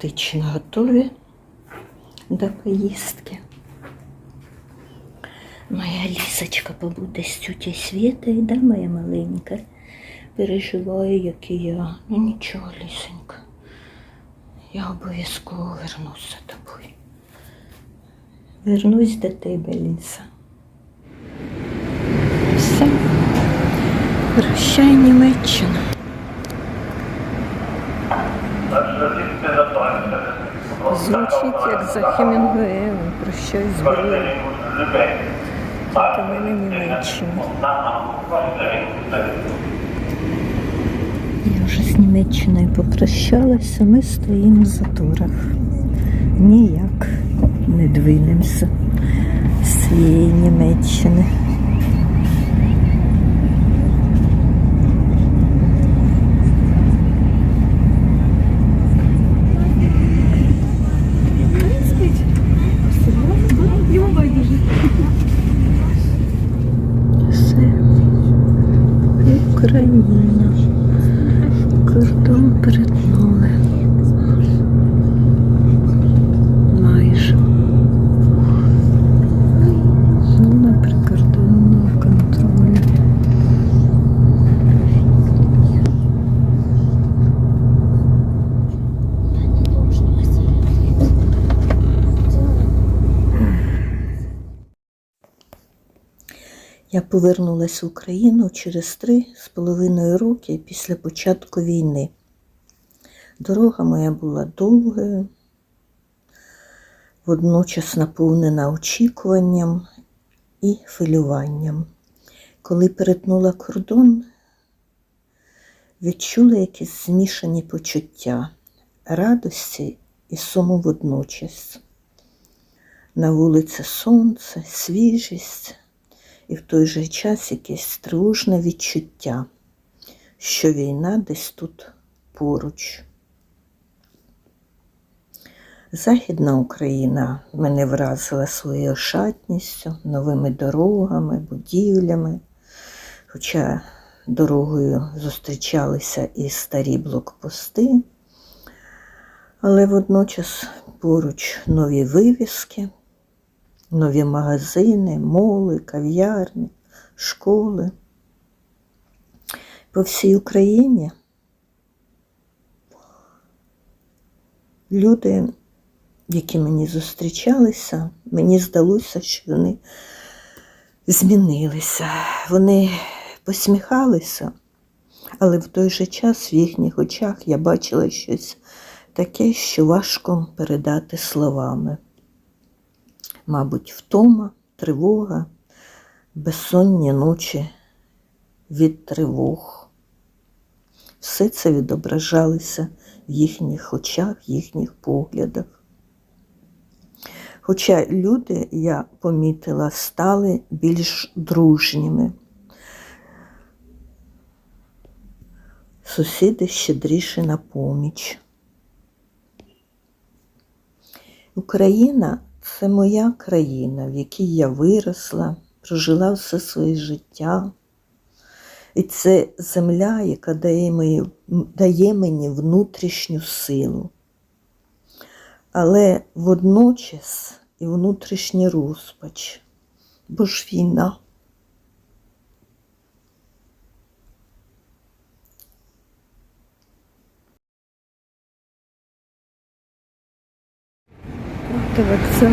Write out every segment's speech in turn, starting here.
практично готові до поїздки. Моя лісочка побуде з тютей Світою, да, моя маленька? Переживає, як і я. Ну нічого, лісенька. Я обов'язково вернусь за тобою. Вернусь до тебе, Ліса. Все. Прощай, Німеччина. Звучить як за Хемінгуеєм. Прощай з Берлином. Тільки ми не Німеччина. Я вже з Німеччиною попрощалася, ми стоїмо в заторах. Ніяк не двинемося з цієї Німеччини. Повернулася в Україну через три з половиною роки після початку війни. Дорога моя була довгою, водночас наповнена очікуванням і хвилюванням. Коли перетнула кордон, відчула якісь змішані почуття радості і суму водночас. На вулиці сонце, свіжість і в той же час якесь тривожне відчуття, що війна десь тут поруч. Західна Україна мене вразила своєю ошатністю, новими дорогами, будівлями, хоча дорогою зустрічалися і старі блокпости, але водночас поруч нові вивіски, нові магазини, моли, кав'ярні, школи. По всій Україні люди, які мені зустрічалися, мені здалося, що вони змінилися. Вони посміхалися, але в той же час в їхніх очах я бачила щось таке, що важко передати словами мабуть, втома, тривога, безсонні ночі від тривог. Все це відображалося в їхніх очах, їхніх поглядах. Хоча люди, я помітила, стали більш дружніми. Сусіди щедріші на поміч. Україна це моя країна, в якій я виросла, прожила все своє життя. І це земля, яка дає мені, дає мені внутрішню силу. Але водночас і внутрішній розпач, бо ж війна. Це вокзал.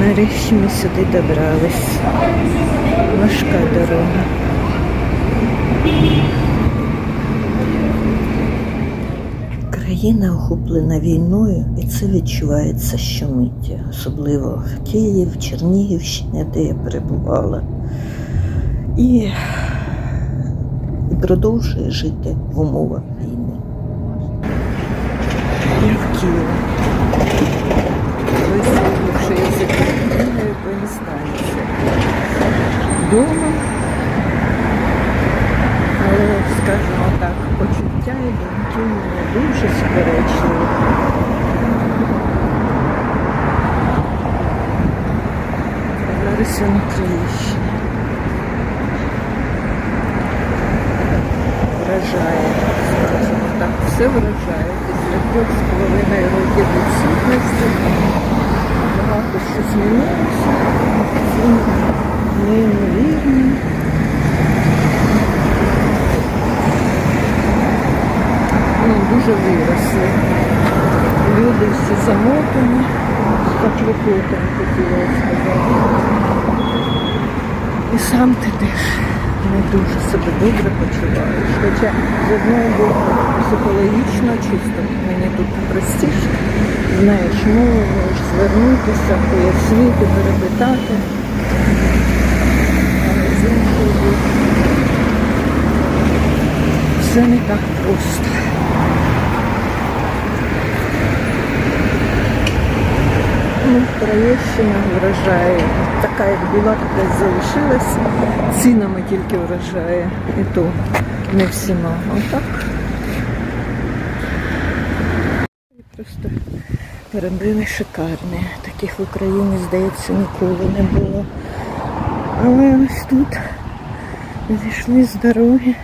Нарешті ми сюди добрались. Важка дорога. Країна охоплена війною, і це відчувається щомиття, особливо Київ, Чернігівщині, де я перебувала. І, і продовжує жити в умовах війни. Я в Києві. Вислухавши язик Україною по інстанції. Дома. Але, скажімо так, почуття і думки у мене дуже суперечливі. Я на Київщині. Вражає, так все вражає. Після трьох з половиною років відсутності багато що змінилося. Неймовірно. Ну, дуже виросли. Люди всі замотані, каплюкотом хотіла сказати. І сам ти теж не дуже себе добре почуваєш. Хоча з одного боку психологічно чисто мені тут простіше. Знаєш, мову можеш звернутися, пояснити, перепитати. Але з іншого боку все не так просто. Ну, Троєщина вражає. Така, як була, така залишилася. Цінами тільки вражає. І то не всіма. Отак. Просто перебили шикарні. Таких в Україні, здається, ніколи не було. Але ось тут зійшли з дороги.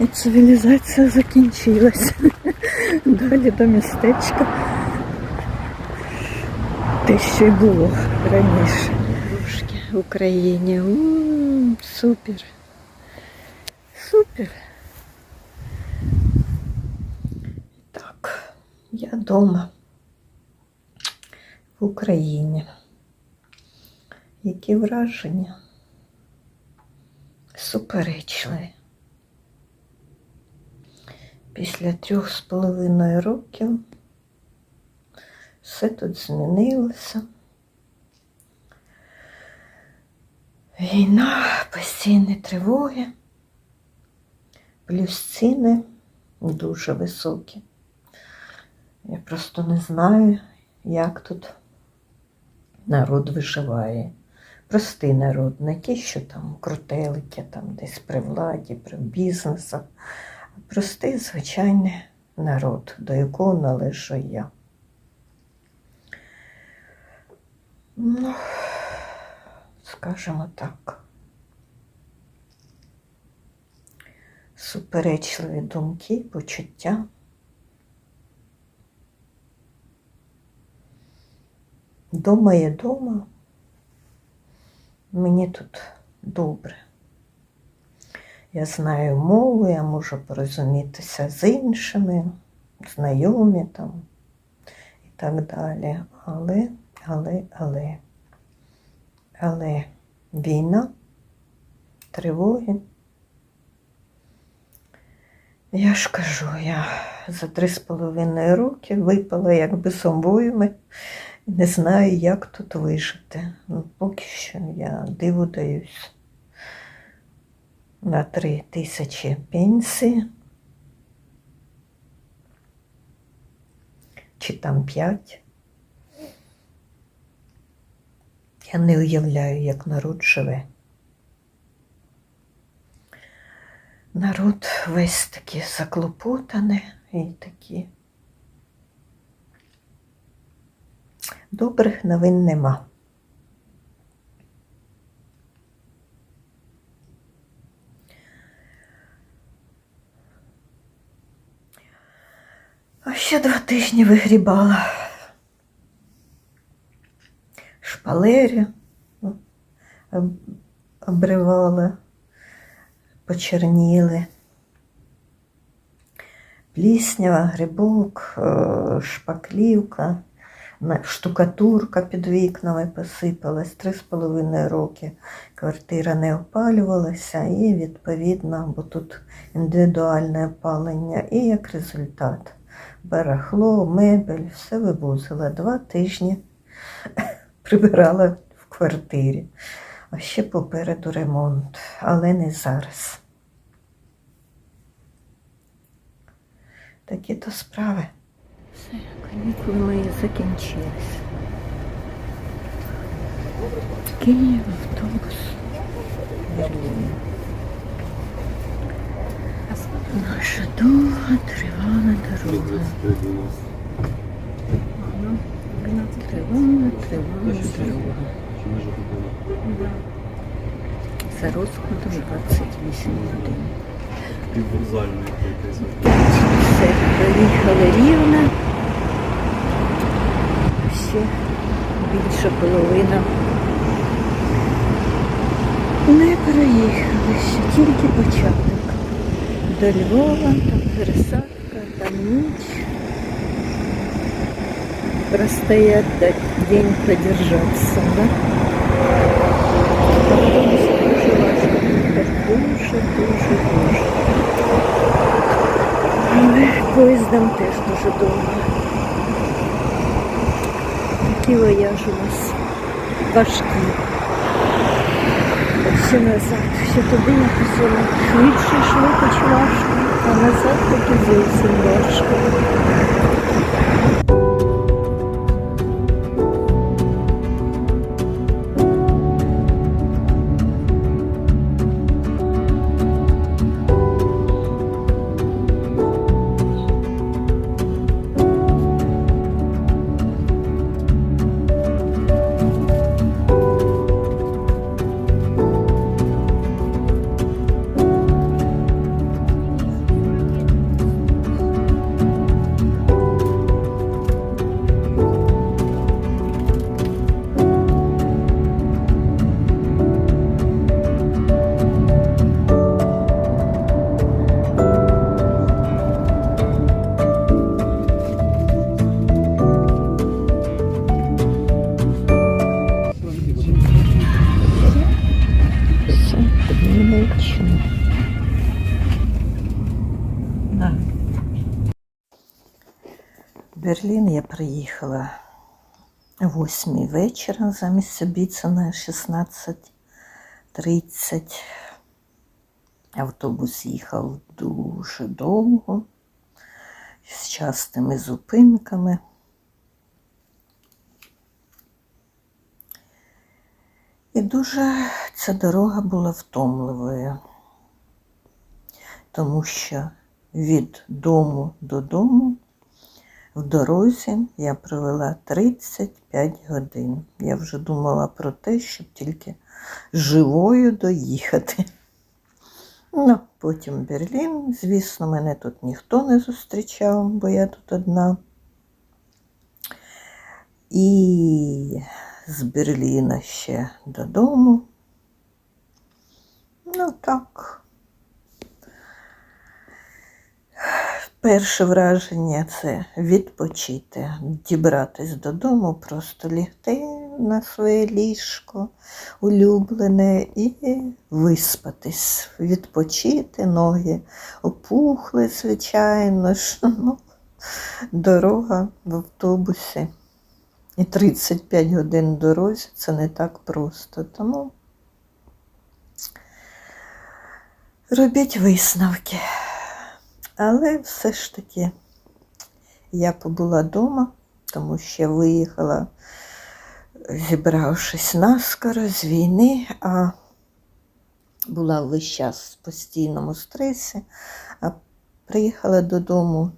І цивілізація закінчилась. Далі до містечка те, що й було раніше. Трошки в Україні. М, Супер. Супер. Так, я вдома в Україні. Які враження? Суперечливі. Після трьох з половиною років все тут змінилося. Війна, постійні тривоги, плюс ціни дуже високі. Я просто не знаю, як тут народ виживає. Простий народ, не ті, що там крутелики, там десь при владі, при бізнесах, а простий звичайний народ, до якого належу я. Ну, скажімо так. Суперечливі думки, почуття. Дома є дома. Мені тут добре. Я знаю мову, я можу порозумітися з іншими, знайомі там і так далі. Але але, але, але війна, тривоги. Я ж кажу, я за три з половиною роки випала як без і не знаю, як тут вижити. Ну, поки що я диву даюсь на три тисячі пенсії. Чи там п'ять. Я не уявляю, як народ живе. Народ весь такий заклопотаний і такі. Добрих новин нема. А ще два тижні вигрібала шпалері об- обривала, почерніли. Пліснява, грибок, е, шпаклівка, штукатурка під вікнами посипалась. Три з половиною роки квартира не опалювалася і, відповідно, бо тут індивідуальне опалення, і як результат барахло, мебель, все вивозила. Два тижні прибирала в квартирі. А ще попереду ремонт, але не зараз. Такі то справи. Все, канікули мої закінчилися. Київ, автобус, Берлін. Наша довга тривала дорога. Тривала, тривала дорога. За розкладом 28 годин. піввокзальної якоїсь. Все, проїхали рівно. Ще більша половина. Не проїхали, ще тільки початок. До Львова, там пересадка, там ніч. Простоять так день продержаться, да? Автобус дуже їхати, дуже, дуже, дуже. Але поїздом теж дуже довго. Такі вояж у нас важкі. Ще назад, ще туди воно швидше йшло, хоч важко, а назад таки зовсім важко. Берлін я приїхала о 8 вечора замість обіцяної 16.30. Автобус їхав дуже довго, з частими зупинками. І дуже ця дорога була втомливою, тому що від дому додому в дорозі я провела 35 годин. Я вже думала про те, щоб тільки живою доїхати. Ну, потім Берлін. Звісно, мене тут ніхто не зустрічав, бо я тут одна. І з Берліна ще додому. Ну так. Перше враження це відпочити, дібратись додому, просто лігти на своє ліжко улюблене і виспатись, відпочити, ноги опухли, звичайно ж. Ну, дорога в автобусі. І 35 годин дорозі це не так просто. Тому робіть висновки. Але все ж таки я побула вдома, тому що виїхала, зібравшись наскоро з війни, а була весь час в постійному стресі, а приїхала додому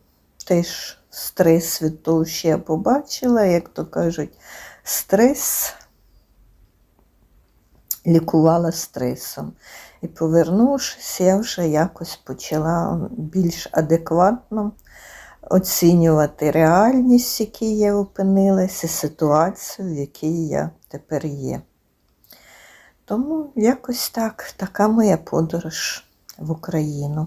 теж стрес від того, що я побачила, як то кажуть, стрес лікувала стресом. І повернувшись, я вже якось почала більш адекватно оцінювати реальність, в якій я опинилася, ситуацію, в якій я тепер є. Тому якось так, така моя подорож в Україну.